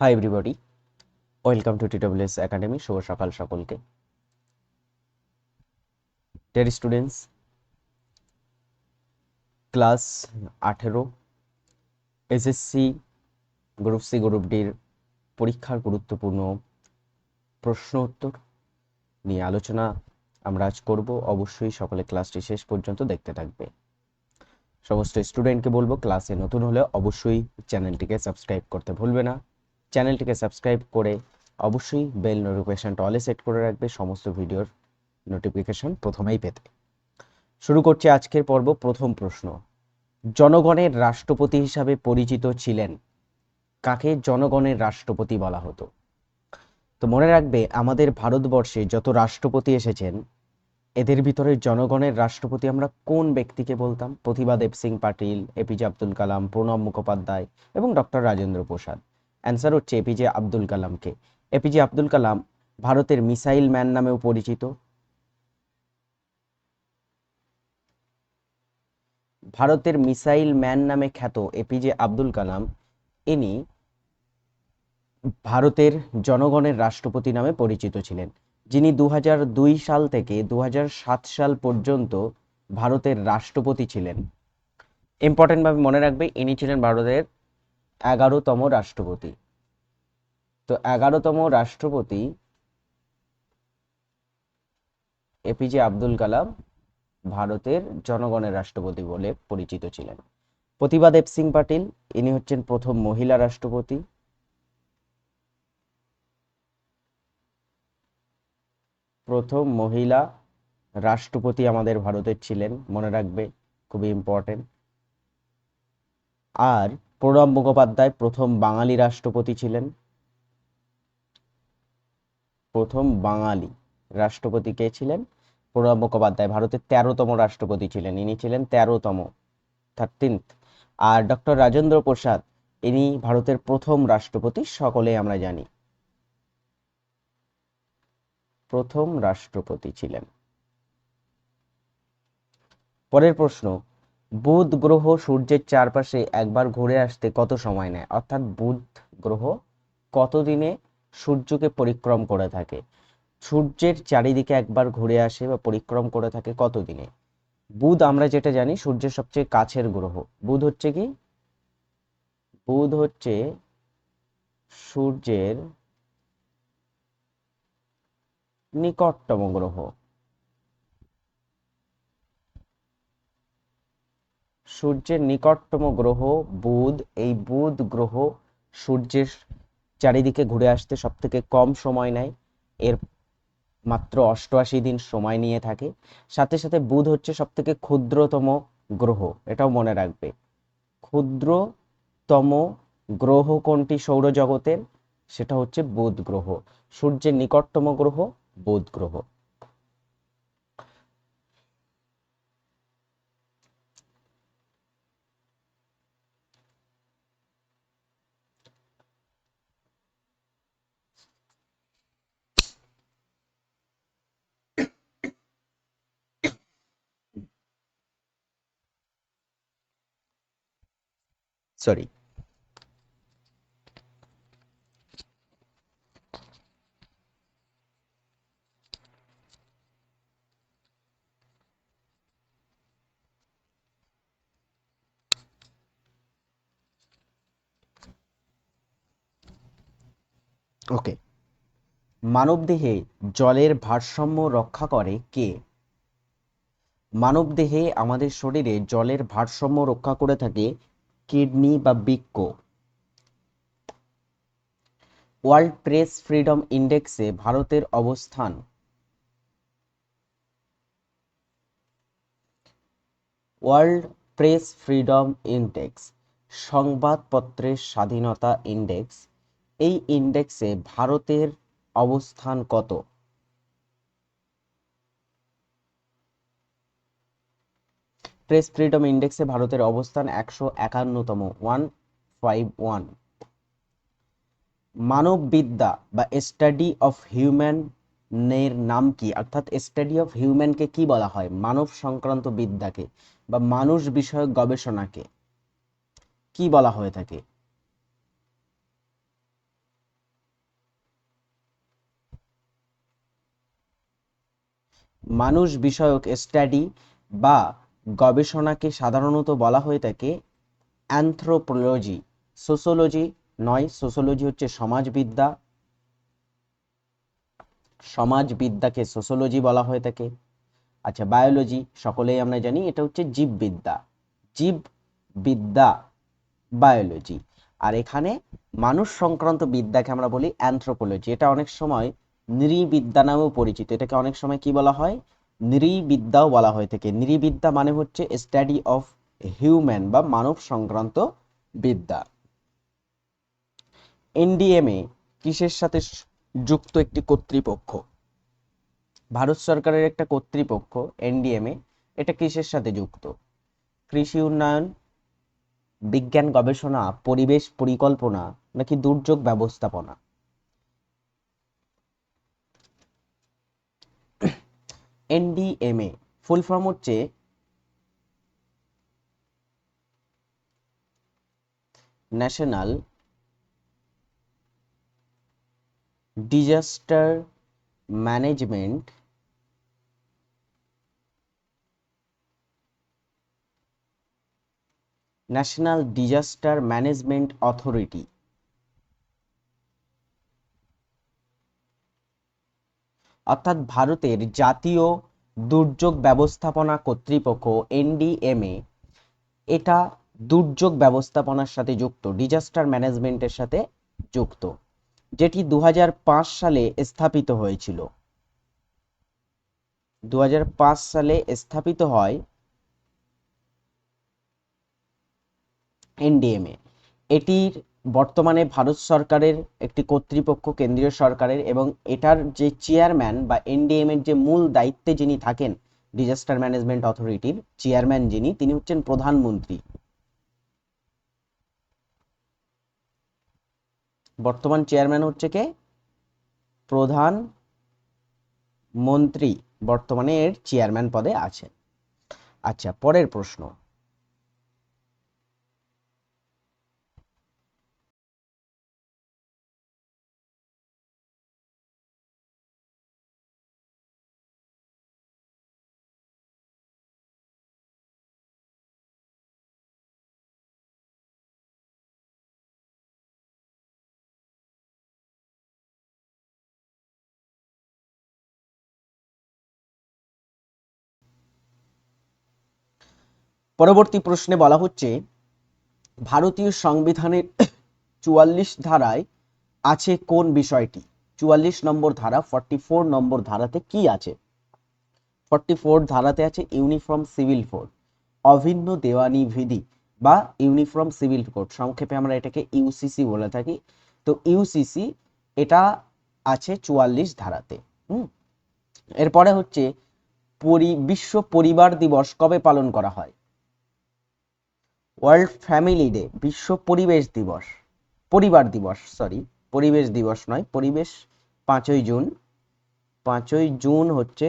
Hi everybody welcome to TWS academy শুভ সকাল সকলকে। Dear students class আঠেরো এসএসসি গ্রুপ সি গ্রুপ ডির পরীক্ষার গুরুত্বপূর্ণ প্রশ্ন উত্তর নিয়ে আলোচনা আমরা আজ করব। অবশ্যই সকলে ক্লাসটি শেষ পর্যন্ত দেখতে থাকবে। সমস্ত স্টুডেন্টকে বলব ক্লাসে নতুন হলে অবশ্যই চ্যানেলটিকে সাবস্ক্রাইব করতে ভুলবে না। চ্যানেলটিকে সাবস্ক্রাইব করে অবশ্যই বেল নোটিফিকেশনটা অলে সেট করে রাখবে, সমস্ত ভিডিওর নোটিফিকেশন প্রথমেই পেতে। শুরু করছি আজকের পর্ব প্রথম প্রশ্ন। জনগণের রাষ্ট্রপতি হিসাবে পরিচিত ছিলেন। কাকে জনগণের রাষ্ট্রপতি বলা হতো? তো মনে রাখবে, আমাদের ভারতবর্ষে যত রাষ্ট্রপতি এসেছেন, এদের ভিতরে জনগণের রাষ্ট্রপতি আমরা কোন ব্যক্তিকে বলতাম? প্রতিভা দেব সিং পাটিল এপিজে আব্দুল কালাম, প্রণব মুখোপাধ্যায় এবং ডক্টর রাজেন্দ্র প্রসাদ। অ্যান্সার হচ্ছে এপিজে আব্দুল কালামকে এপিজে আব্দুল কালাম ভারতের মিসাইল ম্যান নামেও পরিচিত। ভারতের মিসাইল ম্যান নামে খ্যাত এপিজে আব্দুল কালাম ইনি ভারতের জনগণের রাষ্ট্রপতি নামে পরিচিত ছিলেন, যিনি দু হাজার দুই সাল থেকে দু হাজার সাত সাল পর্যন্ত ভারতের রাষ্ট্রপতি ছিলেন। ইম্পর্টেন্টভাবে মনে রাখবে, ইনি ছিলেন ভারতের এগারোতম রাষ্ট্রপতি। তো এগারোতম রাষ্ট্রপতি এপিজে আব্দুল কালাম ভারতের জনগণের রাষ্ট্রপতি বলে পরিচিত ছিলেন। প্রতিভা দেব সিং পাটিল, ইনি হচ্ছেন প্রথম মহিলা রাষ্ট্রপতি। প্রথম মহিলা রাষ্ট্রপতি আমাদের ভারতের ছিলেন, মনে রাখবে, খুবই ইম্পর্টেন্ট আর প্রণব মুখোপাধ্যায় প্রথম বাঙালি রাষ্ট্রপতি ছিলেন। প্রথম বাঙালি রাষ্ট্রপতি কে ছিলেন? প্রণব মুখোপাধ্যায় ভারতের তেরোতম রাষ্ট্রপতি ছিলেন। ইনি ছিলেন তেরোতম থার্টিন্থ আর ডক্টর রাজেন্দ্র প্রসাদ, ইনি ভারতের প্রথম রাষ্ট্রপতি সকলেই আমরা জানি। প্রথম রাষ্ট্রপতি ছিলেন। পরের প্রশ্ন বুধ গ্রহ সূর্যের চারপাশে একবার ঘুরে আসতে কত সময় নেয়? অর্থাৎ বুধ গ্রহ কতদিনে সূর্যকে পরিক্রম করে থাকে? সূর্যের চারিদিকে একবার ঘুরে আসে বা পরিক্রম করে থাকে কতদিনে? বুধ আমরা যেটা জানি, সূর্যের সবচেয়ে কাছের গ্রহ। বুধ হচ্ছে কি? বুধ হচ্ছে সূর্যের নিকটতম গ্রহ। সূর্যের নিকটতম গ্রহ বুধ। এই বুধ গ্রহ সূর্যের চারিদিকে ঘুরে আসতে সব থেকে কম সময় নেয়। এর মাত্র অষ্টআশি দিন সময় নিয়ে থাকে। সাথে সাথে বুধ হচ্ছে সব থেকে ক্ষুদ্রতম গ্রহ, এটাও মনে রাখবে। ক্ষুদ্রতম গ্রহ কোনটি সৌরজগতের? সেটা হচ্ছে বুধ গ্রহ। সূর্যের নিকটতম গ্রহ বুধ গ্রহ। সরি ওকে মানবদেহে জলের ভারসাম্য রক্ষা করে কে? মানবদেহে আমাদের শরীরে জলের ভারসাম্য রক্ষা করে থাকে কিডনি বা বৃক্ক ওয়ার্ল্ড প্রেস ফ্রিডম ইন্ডেক্সে ভারতের অবস্থান। ওয়ার্ল্ড প্রেস ফ্রিডম ইন্ডেক্স, সংবাদপত্রের স্বাধীনতা ইন্ডেক্স, এই ইন্ডেক্সে ভারতের অবস্থান কত? প্রেস ফ্রিডম ইন্ডেক্সে ভারতের অবস্থান একশো একান্নতম, ওয়ান ফাইভ ওয়ান। মানববিদ্যা বা স্টাডি অফ হিউম্যান এর নাম কি? অর্থাৎ স্টাডি অফ হিউম্যানকে কি বলা হয়? মানব সংক্রান্ত বিদ্যাকে বা মানুষ বিষয়ক গবেষণাকে কি বলা হয়ে থাকে? মানুষ বিষয়ক স্টাডি বা গবেষণাকে সাধারণত বলা হয়ে থাকে অ্যানথ্রোপোলজি সোসোলজি নয় সোসোলজি হচ্ছে সমাজবিদ্যা। সমাজবিদ্যাকে সোসোলজি বলা হয়ে থাকে। আচ্ছা বায়োলজি সকলেই আমরা জানি, এটা হচ্ছে জীববিদ্যা। জীববিদ্যা বায়োলজি আর এখানে মানুষ সংক্রান্ত বিদ্যাকে আমরা বলি অ্যানথ্রোপোলজি এটা অনেক সময় নৃবিদ্যা নামেও পরিচিত। এটাকে অনেক সময় কি বলা হয়? নৃবিদ্যাও বলা হয়ে থাকে নৃবিদ্যা মানে হচ্ছে স্টাডি অফ হিউম্যান বা মানব সংক্রান্ত বিদ্যা। এনডিএমএ কিসের সাথে যুক্ত একটি কর্তৃপক্ষ? ভারত সরকারের একটা কর্তৃপক্ষ এনডিএমএ এটা কিসের সাথে যুক্ত? কৃষি উন্নয়ন, বিজ্ঞান গবেষণা, পরিবেশ পরিকল্পনা নাকি দুর্যোগ ব্যবস্থাপনা? এনডিএমএ ফুল ফর্ম হচ্ছে national disaster management national disaster management authority. অর্থাৎ ভারতের জাতীয় দুর্যোগ ব্যবস্থাপনা কর্তৃপক্ষ, এনডিএমএ, এটা দুর্যোগ ব্যবস্থাপনার সাথে যুক্ত ডিজাস্টার ম্যানেজমেন্টের সাথে যুক্ত, যেটি দু হাজার পাঁচ সালে স্থাপিত হয়েছিল। দু হাজার পাঁচ সালে স্থাপিত হয় এনডিএমএ। এটির বর্তমানে ভারত সরকারের একটি কর্তৃপক্ষ, কেন্দ্রীয় সরকারের এবং এটার যে চেয়ারম্যান বা এনডিএম এর যে মূল দায়িত্বে যিনি থাকেন ডিজাস্টার ম্যানেজমেন্ট অথরিটির চেয়ারম্যান যিনি, তিনি হচ্ছেন প্রধানমন্ত্রী বর্তমান চেয়ারম্যান হচ্ছে কে? প্রধান মন্ত্রী। বর্তমানে এর চেয়ারম্যান পদে আছেন। আচ্ছা পরের প্রশ্ন। পরবর্তী প্রশ্নে বলা হচ্ছে, ভারতীয় সংবিধানের চুয়াল্লিশ ধারায় আছে কোন বিষয়টি? চুয়াল্লিশ নম্বর ধারা ফর্টি ফোর নম্বর ধারাতে কি আছে? ফর্টি ফোর ধারাতে আছে ইউনিফর্ম সিভিল কোড, অভিন্ন দেওয়ানি বিধি বা ইউনিফর্ম সিভিল কোড। সংক্ষেপে আমরা এটাকে ইউসিসি বলে থাকি। তো ইউসিসি এটা আছে চুয়াল্লিশ ধারাতে, হুম? এরপরে হচ্ছে, পরি, বিশ্ব পরিবার দিবস কবে পালন করা হয়? ওয়ার্ল্ড ফ্যামিলি ডে বিশ্ব পরিবেশ দিবস, পরিবার দিবস সরি পরিবেশ দিবস নয়, পরিবেশ, পাঁচই জুন পাঁচই জুন হচ্ছে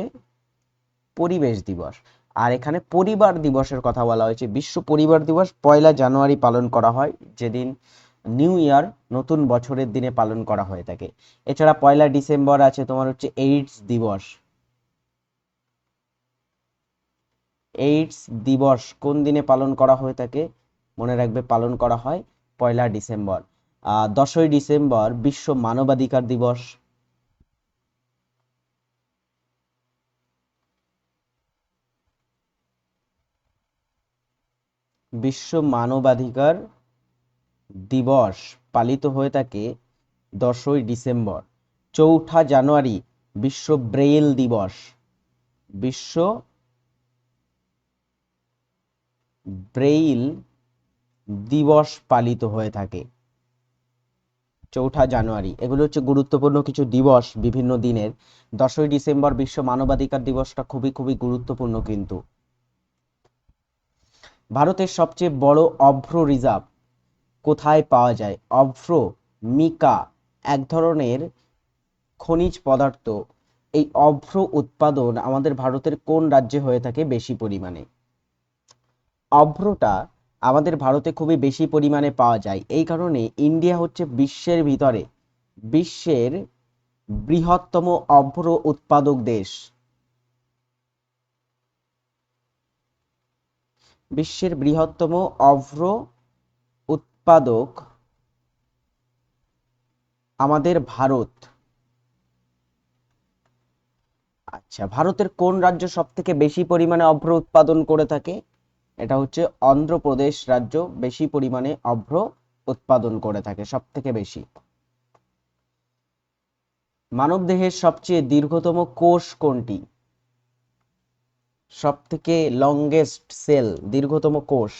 পরিবেশ দিবস। আর এখানে পরিবার দিবসের কথা বলা হয়েছে। বিশ্ব পরিবার দিবস পয়লা জানুয়ারি পালন করা হয়, যেদিন নিউ ইয়ার নতুন বছরের দিনে পালন করা হয়ে থাকে। এছাড়া পয়লা ডিসেম্বর আছে তোমার হচ্ছে এইডস দিবস। এইডস দিবস কোন দিনে পালন করা হয়ে থাকে? মনে রাখবে পালন করা হয় পয়লা ডিসেম্বর। দশই ডিসেম্বর বিশ্ব মানবাধিকার দিবস। বিশ্ব মানবাধিকার দিবস পালিত হয়ে থাকে দশই ডিসেম্বর। চৌঠা জানুয়ারি বিশ্ব ব্রেইল দিবস। বিশ্ব ব্রেইল দিবস পালিত হয়ে থাকে। চৌঠা জানুয়ারি, এগুলো হচ্ছে গুরুত্বপূর্ণ কিছু দিবস বিভিন্ন দিনের। দশই ডিসেম্বর বিশ্ব মানবাধিকার দিবসটা খুবই খুবই গুরুত্বপূর্ণ কিন্তু। ভারতের সবচেয়ে বড় অভ্র রিজার্ভ কোথায় পাওয়া যায়? অভ্র, মিকা, এক ধরনের খনিজ পদার্থ। এই অভ্র উৎপাদন আমাদের ভারতের কোন রাজ্যে হয়ে থাকে বেশি পরিমাণে? অভ্রটা আমাদের ভারতে খুবই বেশি পরিমাণে পাওয়া যায়। এই কারণে ইন্ডিয়া হচ্ছে বিশ্বের ভিতরে বিশ্বের বৃহত্তম অভ্র উৎপাদক দেশ। বিশ্বের বৃহত্তম অভ্র উৎপাদক আমাদের ভারত। আচ্ছা ভারতের কোন রাজ্য সব থেকে বেশি পরিমাণে অভ্র উৎপাদন করে থাকে? এটা হচ্ছে অন্ধ্রপ্রদেশ রাজ্য বেশি পরিমাণে অভ্র উৎপাদন করে থাকে সব থেকে বেশি। মানবদেহের সবচেয়ে দীর্ঘতম কোষ কোনটি? সব থেকে লংগেস্ট সেল দীর্ঘতম কোষ।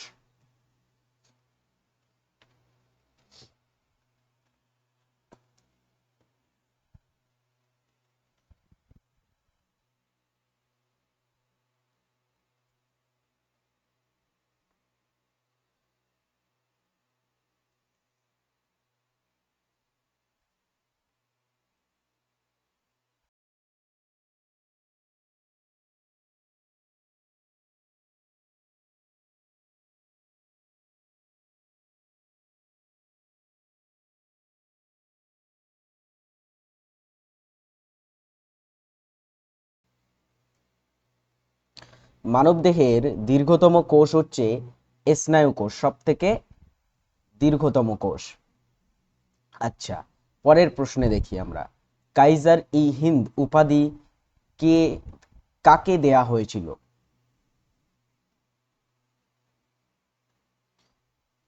মানবদেহের দীর্ঘতম কোষ হচ্ছে স্নায়ু কোষ সব থেকে দীর্ঘতম কোষ। আচ্ছা পরের প্রশ্নে দেখি আমরা। কাইজার ই হিন্দ উপাধি কে, কাকে দেয়া হয়েছিল?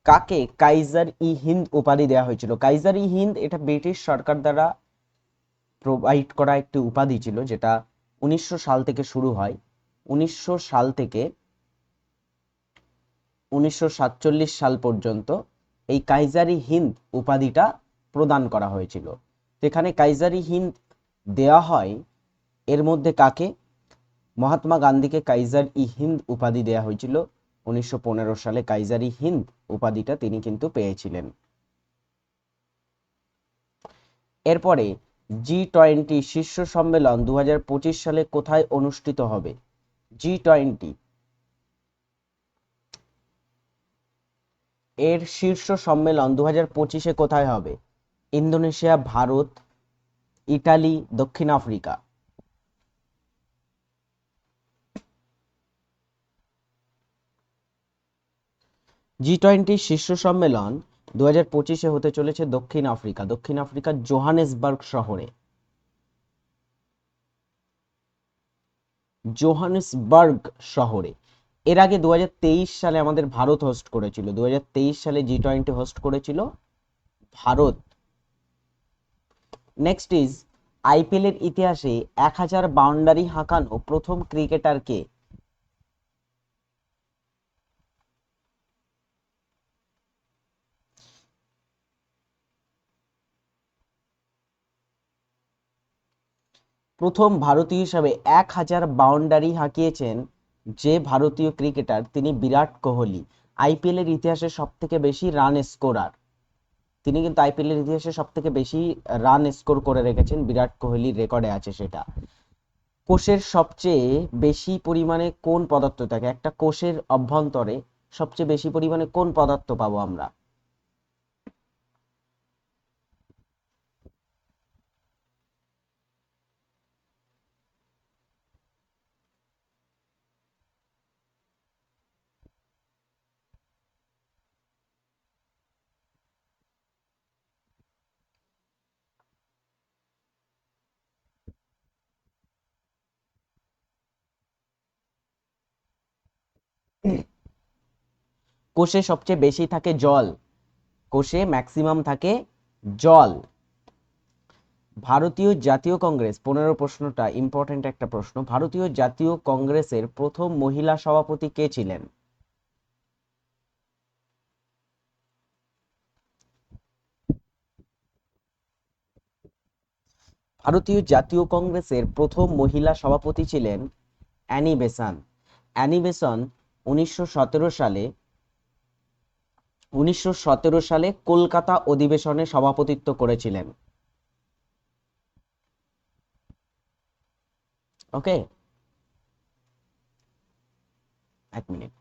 কাকে কাইজার ই হিন্দ উপাধি দেওয়া হয়েছিল? কাইজার ই হিন্দ এটা ব্রিটিশ সরকার দ্বারা প্রোভাইড করা একটি উপাধি ছিল, যেটা উনিশশো সাল থেকে শুরু হয়। উনিশশো সাল থেকে উনিশশো সাতচল্লিশ সাল পর্যন্ত এই কাইজারি হিন্দ উপাধিটা প্রদান করা হয়েছিল। এখানে কাইজারি হিন্দ দেয়া হয়, এর মধ্যে কাকে? মহাত্মা গান্ধীকে কাইজার ই হিন্দ উপাধি দেয়া হয়েছিল। উনিশশো পনেরো সালে কাইজারি হিন্দ উপাধিটা তিনি কিন্তু পেয়েছিলেন। এরপরে জি টোয়েন্টি শীর্ষ সম্মেলন দু হাজার পঁচিশ সালে কোথায় অনুষ্ঠিত হবে? জি এর শীর্ষ সম্মেলন দু হাজার পঁচিশে কোথায় হবে? ইন্দোনেশিয়া, ভারত, ইটালি, দক্ষিণ আফ্রিকা। জি টোয়েন্টি শীর্ষ সম্মেলন দু হাজার পঁচিশে হতে চলেছে দক্ষিণ আফ্রিকা। দক্ষিণ আফ্রিকার জোহানেসবার্গ শহরে। জোহানেসবার্গ শহরে। এর আগে দু হাজার তেইশ সালে আমাদের ভারত হোস্ট করেছিল। দু হাজার তেইশ সালে জি টোয়েন্টি হোস্ট করেছিল ভারত। নেক্সট ইজ আইপিএল এর ইতিহাসে এক হাজার বাউন্ডারি হাঁকানো প্রথম ক্রিকেটার প্রথম ভারতীয় হিসাবে এক হাজার বাউন্ডারি হাঁকিয়েছেন যে ভারতীয় ক্রিকেটার, তিনি বিরাট কোহলি। আইপিএল এর ইতিহাসে সব থেকে বেশি রান স্কোরার তিনি কিন্তু আইপিএল এর ইতিহাসে সব থেকে বেশি রান স্কোর করে রেখেছেন, বিরাট কোহলির রেকর্ডে আছে সেটা। কোষের সবচেয়ে বেশি পরিমাণে কোন পদার্থ থাকে? একটা কোষের অভ্যন্তরে সবচেয়ে বেশি পরিমাণে কোন পদার্থ পাবো আমরা? কোষে সবচেয়ে বেশি থাকে জল। কোষে ম্যাক্সিমাম থাকে জল। ভারতীয় জাতীয় কংগ্রেস, পনেরো প্রশ্নটা ইম্পর্টেন্ট একটা প্রশ্ন। ভারতীয় জাতীয় কংগ্রেসের প্রথম মহিলা সভাপতি কে ছিলেন? ভারতীয় জাতীয় কংগ্রেসের প্রথম মহিলা সভাপতি ছিলেন অ্যানি বেসান। অ্যানি বেসন উনিশশো সালে উনিশশো সতেরো সালে কলকাতা অধিবেশনে সভাপতিত্ব করেছিলেন। ওকে? এক মিনিট।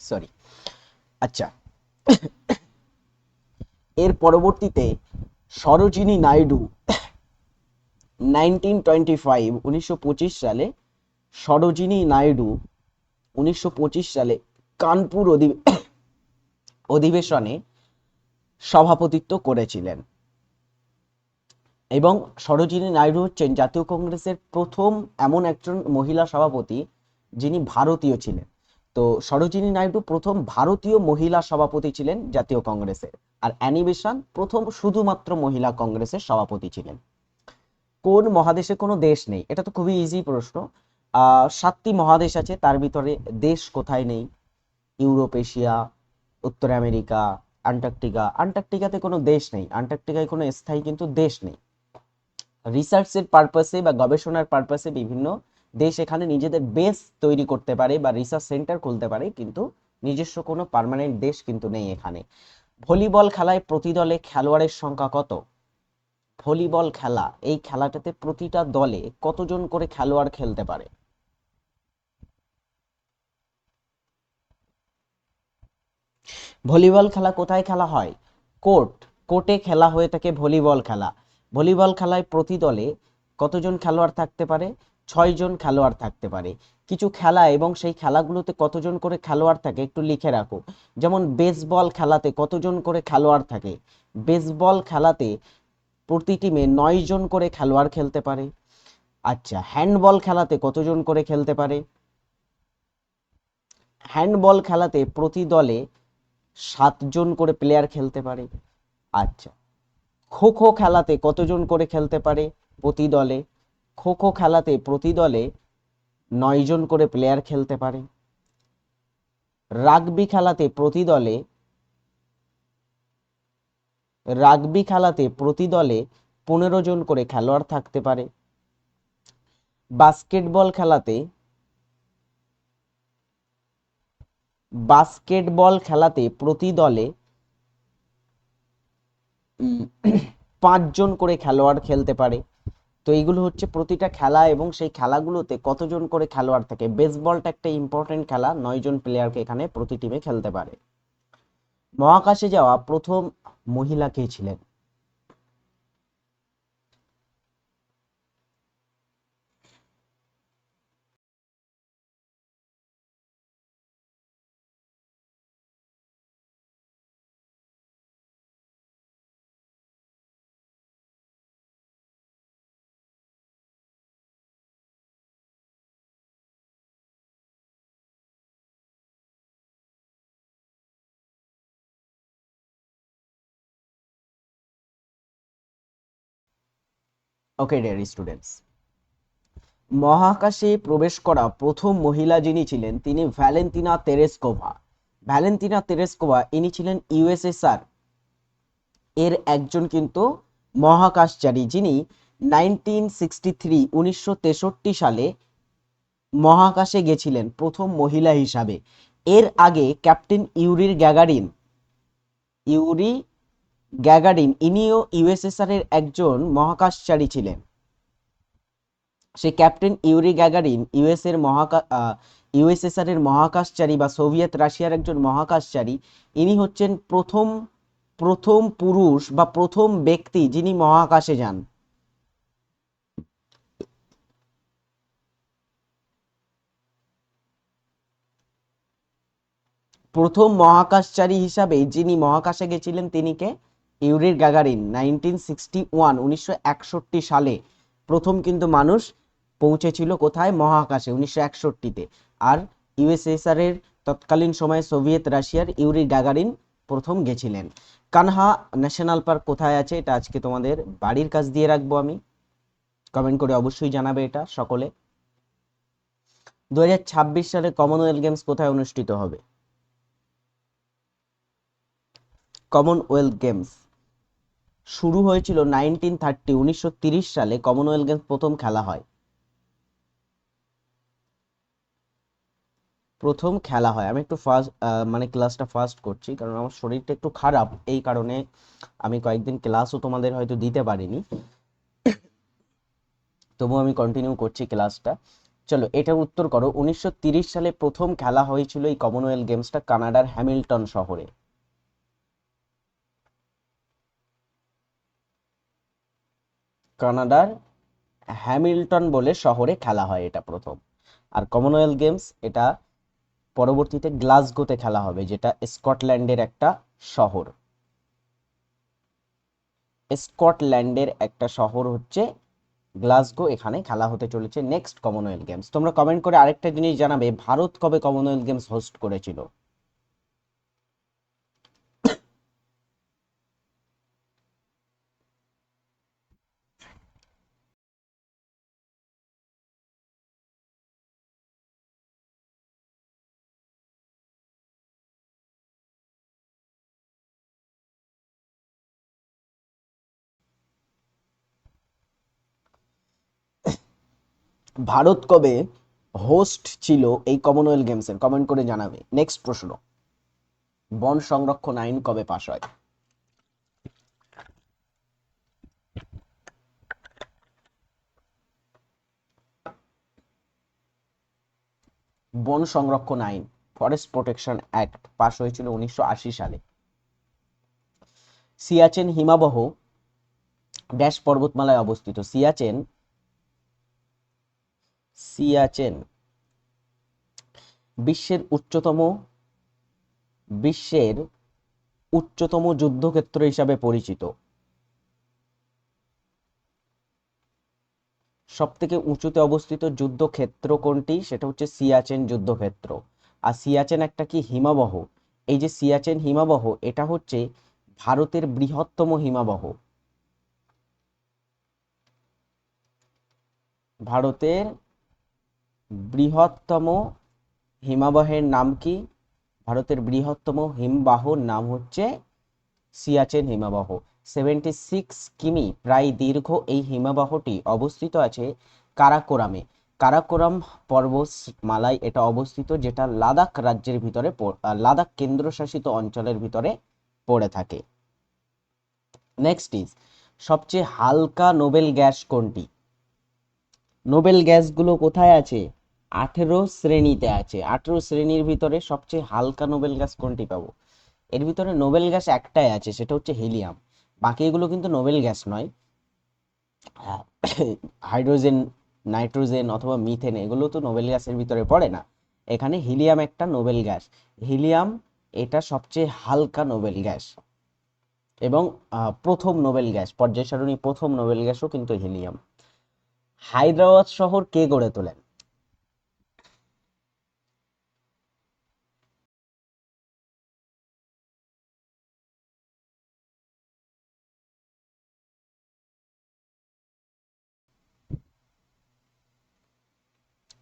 সরি আচ্ছা। এর পরবর্তীতে Sarojini Naidu nineteen twenty five উনিশশো পঁচিশ সালে সরোজিনী নাইডু উনিশশো পঁচিশ সালে কানপুর অধি- অধিবেশনে সভাপতিত্ব করেছিলেন। এবং সরোজিনী নাইডু হচ্ছেন জাতীয় কংগ্রেসের প্রথম এমন একজন মহিলা সভাপতি যিনি ভারতীয় ছিলেন। তো সরোজিনী নাইডু প্রথম ভারতীয় মহিলা সভাপতি ছিলেন জাতীয় কংগ্রেসের। আর অ্যানি বেসান্ট প্রথম শুধুমাত্র মহিলা কংগ্রেসের সভাপতি ছিলেন। কোন মহাদেশে কোনো দেশ নেই? এটা তো খুবই ইজি প্রশ্ন। সাতটি মহাদেশ আছে, তার ভিতরে দেশ কোথায় নেই? ইউরোপ, এশিয়া, উত্তর আমেরিকা, আন্টার্কটিকা। আন্টার্কটিকাতে কোনো দেশ নেই। আন্টার্কটিকায় কোনো স্থায়ী কিন্তু দেশ নেই। রিসার্চের পারপাসে বা গবেষণার পারপাসে বিভিন্ন দেশ এখানে নিজেদের বেস তৈরি করতে পারে বা রিসার্চ সেন্টার খুলতে পারে, কিন্তু নিজস্ব কোনো পার্মানেন্ট দেশ কিন্তু নেই এখানে। ভলিবল খেলায় প্রতি দলে খেলোয়াড়ের সংখ্যা কত? ভলিবল খেলা, এই খেলাটাতে প্রতিটা দলে কতজন করে খেলোয়াড় খেলতে পারে? ভলিবল খেলা কোথায় খেলা হয়? কোর্ট, কোর্টে খেলা হয়ে থাকে ভলিবল খেলা। ভলিবল খেলায় প্রতি দলে কতজন খেলোয়াড় থাকতে পারে? ছয় জন খেলোয়াড় থাকতে পারে। কিছু খেলা এবং সেই খেলাগুলোতে কতজন করে খেলোয়াড় থাকে একটু লিখে রাখো। যেমন বেসবল খেলাতে কতজন করে খেলোয়াড় থাকে? বেসবল খেলাতে প্রতি টিমে নয় জন করে খেলোয়াড় খেলতে পারে। আচ্ছা হ্যান্ডবল খেলাতে কতজন করে খেলতে পারে? হ্যান্ডবল খেলাতে প্রতি দলে সাতজন করে প্লেয়ার খেলতে পারে। আচ্ছা খো খো খেলাতে কতজন করে খেলতে পারে প্রতি দলে? খো খো খেলাতে প্রতি দলে নয় জন করে প্লেয়ার খেলতে পারে। রাগবি খেলাতে প্রতি দলে রাগবি খেলাতে প্রতি দলে পনেরো জন করে খেলোয়াড় থাকতে পারে। বাস্কেটবল খেলাতে বাস্কেটবল খেলাতে প্রতি দলে পাঁচজন করে খেলোয়াড় খেলতে পারে। তো এইগুলো হচ্ছে প্রতিটা খেলা এবং সেই খেলাগুলোতে কতজন করে খেলোয়াড় থাকে? বেসবলটা একটা ইম্পর্টেন্ট খেলা নয়জন প্লেয়ারকে এখানে প্রতি টিমে খেলতে পারে। মহাকাশে যাওয়া প্রথম মহিলা কে ছিলেন? ওকে ডিয়ার স্টুডেন্টস মহাকাশে প্রবেশ করা প্রথম মহিলা যিনি ছিলেন, তিনি ভ্যালেন্টিনা তেরেসকোভা। ভ্যালেন্টিনা তেরেসকোভা, ইনি ছিলেন ইউএসএসআর এর একজন কিন্তু মহাকাশচারী যিনি নাইনটিন সিক্সটি থ্রি, উনিশশো তেষট্টি সালে মহাকাশে গেছিলেন প্রথম মহিলা হিসাবে। এর আগে ক্যাপ্টেন ইউরির গ্যাগারিন, ইউরি গ্যাগারিন, ইনিও ইউএসএসআর এর একজন মহাকাশচারী ছিলেন। সে ক্যাপ্টেন ইউরি গ্যাগারিন ইউএস এর মহাকাশ ইউএসএসআর এর মহাকাশচারী বা সোভিয়েত রাশিয়ার একজন মহাকাশচারী। ইনি হচ্ছেন প্রথম প্রথম পুরুষ বা প্রথম ব্যক্তি যিনি মহাকাশে যান। প্রথম মহাকাশচারী হিসাবে যিনি মহাকাশে গেছিলেন, তিনি কে? ইউরির গাগারিন নাইনটিন সিক্সটি ওয়ান উনিশশো একষট্টি সালে প্রথম কিন্তু মানুষ পৌঁছেছিল কোথায়? মহাকাশে, উনিশশো একষট্টিতে। আর ইউএসএসআর এর তৎকালীন সময়ে সোভিয়েত রাশিয়ার ইউরি গাগারিন প্রথম গেছিলেন। কানহা ন্যাশনাল পার্ক কোথায় আছে? এটা আজকে তোমাদের বাড়ির কাজ দিয়ে রাখব আমি। কমেন্ট করে অবশ্যই জানাবে এটা সকলে। দু হাজার ছাব্বিশ সালে কমনওয়েলথ গেমস কোথায় অনুষ্ঠিত হবে? Commonwealth games. শুরু হয়েছিল নাইনটিন থার্টি, উনিশশো সালে কমনওয়েলথ গেমস প্রথম খেলা হয়। প্রথম খেলা হয়। আমি একটু ফার্স্ট মানে ক্লাসটা ফার্স্ট করছি কারণ আমার শরীরটা একটু খারাপ। এই কারণে আমি কয়েকদিন ক্লাসও তোমাদের হয়তো দিতে পারিনি। তবুও আমি কন্টিনিউ করছি ক্লাসটা চলো এটার উত্তর করো। উনিশশো সালে প্রথম খেলা হয়েছিল এই কমনওয়েলথ গেমসটা কানাডার হ্যামিল্টন শহরে। কানাডার হ্যামিল্টন বলে শহরে খেলা হয় এটা প্রথম। আর কমনওয়েলথ গেমস এটা পরবর্তীতে গ্লাসগোতে খেলা হবে, যেটা স্কটল্যান্ডের একটা শহর। স্কটল্যান্ডের একটা শহর হচ্ছে গ্লাসগো, এখানে খেলা হতে চলেছে নেক্সট কমনওয়েলথ গেমস তোমরা কমেন্ট করে আরেকটা জিনিস জানাবে, ভারত কবে কমনওয়েলথ গেমস হোস্ট করেছিল? ভারত কবে হোস্ট ছিল এই কমনওয়েলথ গেমসের কমেন্ট করে জানাবে। নেক্সট প্রশ্ন। বন সংরক্ষণ আইন কবে পাশ হয়? বন সংরক্ষণ আইন ফরেস্ট প্রোটেকশন অ্যাক্ট পাশ হয়েছিল উনিশশো আশি সালে। সিয়াচেন হিমাবহ ড্যাশ পর্বতমালায় অবস্থিত। সিয়াচেন সিয়াচেন বিশ্বের উচ্চতম বিশ্বের উচ্চতম যুদ্ধক্ষেত্র হিসাবে পরিচিত। সব থেকে উঁচুতে অবস্থিত যুদ্ধক্ষেত্র কোনটি? সেটা হচ্ছে সিয়াচেন যুদ্ধক্ষেত্র। আর সিয়াচেন একটা কি? হিমাবহ। এই যে সিয়াচেন হিমাবহ, এটা হচ্ছে ভারতের বৃহত্তম হিমাবহ। ভারতের বৃহত্তম হিমাবহের নাম কি? ভারতের বৃহত্তম হিমবাহর নাম হচ্ছে সিয়াচেন হিমাবহ। সেভেন্টি সিক্স কিমি, প্রায় দীর্ঘ এই হিমবাহটি অবস্থিত আছে কারাকোরামে। কারাকোরাম পর্বতমালায় এটা অবস্থিত, যেটা লাদাখ রাজ্যের ভিতরে লাদাখ কেন্দ্রশাসিত অঞ্চলের ভিতরে পড়ে থাকে। নেক্সট ইজ সবচেয়ে হালকা নোবেল গ্যাস কোনটি? নোবেল গ্যাসগুলো কোথায় আছে? আঠেরো শ্রেণীতে আছে। আঠেরো শ্রেণির ভিতরে সবচেয়ে হালকা নোবেল গ্যাস কোনটি পাবো? এর ভিতরে নোবেল গ্যাস একটাই আছে, সেটা হচ্ছে হিলিয়াম। বাকি এগুলো কিন্তু নোবেল গ্যাস নয়। হাইড্রোজেন, নাইট্রোজেন অথবা মিথেন, এগুলো তো নোবেল গ্যাসের ভিতরে পড়ে না। এখানে হিলিয়াম একটা নোবেল গ্যাস হিলিয়াম এটা সবচেয়ে হালকা নোবেল গ্যাস এবং প্রথম নোবেল গ্যাস পর্যায় সারণী প্রথম নোবেল গ্যাসও কিন্তু হিলিয়াম। হায়দ্রাবাদ শহর কে গড়ে তোলেন?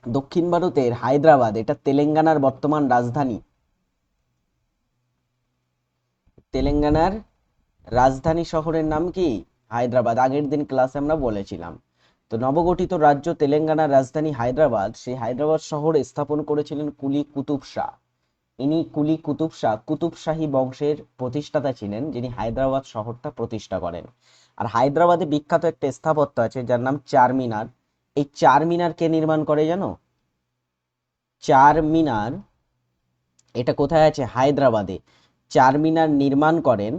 দক্ষিণ ভারতের হায়দ্রাবাদ, এটা তেলেঙ্গানার বর্তমান রাজধানী। তেলেঙ্গানার রাজধানী শহরের নাম কি? হায়দ্রাবাদ, আগের দিন ক্লাসে আমরা বলেছিলাম। তো নবগঠিত রাজ্য তেলেঙ্গানার রাজধানী হায়দ্রাবাদ, সেই হায়দ্রাবাদ শহর স্থাপন করেছিলেন কুলি কুতুব শাহ। ইনি কুলি কুতুব শাহ, কুতুব শাহী বংশের প্রতিষ্ঠাতা ছিলেন, যিনি হায়দ্রাবাদ শহরটা প্রতিষ্ঠা করেন। আর হায়দ্রাবাদে বিখ্যাত একটা স্থাপত্য আছে, যার নাম চারমিনার। এই চার মিনার কে নির্মাণ করে জানো? চার মিনার, এটা কোথায় আছে? হায়দ্রাবাদে। চার মিনার নির্মাণ করেন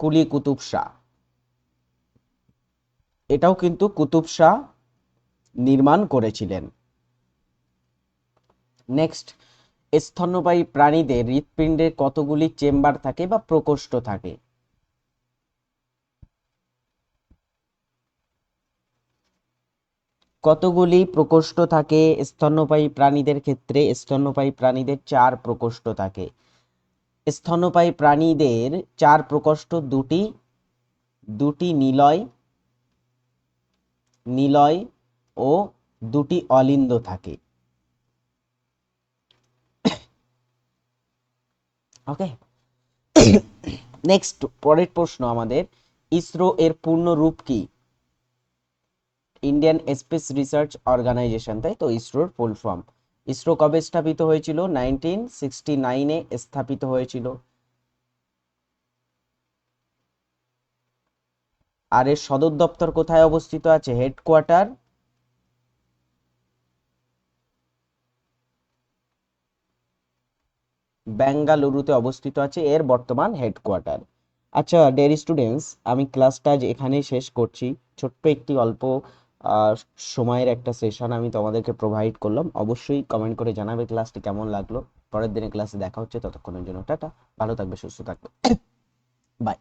কুলি কুতুব শাহ। এটাও কিন্তু কুতুব শাহ নির্মাণ করেছিলেন। নেক্সট, স্তন্যপায়ী প্রাণীদের হৃৎপিণ্ডের কতগুলি চেম্বার থাকে বা প্রকোষ্ঠ থাকে? কতগুলি প্রকোষ্ঠ থাকে? স্তন্যপায়ী প্রাণীদের ক্ষেত্রে স্তন্যপায়ী প্রাণীদের চার প্রকোষ্ঠ থাকে। স্তন্যপায়ী প্রাণীদের চার প্রকোষ্ঠ দুটি দুটি নিলয় নিলয় ও দুটি অলিন্দ থাকে। ওকে নেক্সট পরের প্রশ্ন আমাদের। ইসরো এর পূর্ণ রূপ কি? ইন্ডিয়ান স্পেস রিসার্চ অর্গানাইজেশন তাই তো? ইসরোর ফুল ফর্ম ইসরো কবে স্থাপিত হয়েছিল? নাইনটিন সিক্সটি নাইনে স্থাপিত হয়েছিল। আর এর সদর দপ্তর কোথায় অবস্থিত আছে? হেডকোয়ার্টার বেঙ্গালুরুতে অবস্থিত আছে, এর বর্তমান হেডকোয়ার্টার আচ্ছা ডেয়ারি স্টুডেন্টস আমি ক্লাসটা আজ এখানেই শেষ করছি। ছোট্ট একটি অল্প সময়ের একটা সেশন আমি তোমাদেরকে প্রোভাইড করলাম। অবশ্যই কমেন্ট করে জানাবে ক্লাসটি কেমন লাগল। পরের দিনে ক্লাসে দেখা হচ্ছে, ততক্ষণের জন্য টাটা। ভালো থাকবে, সুস্থ থাকবে। বাই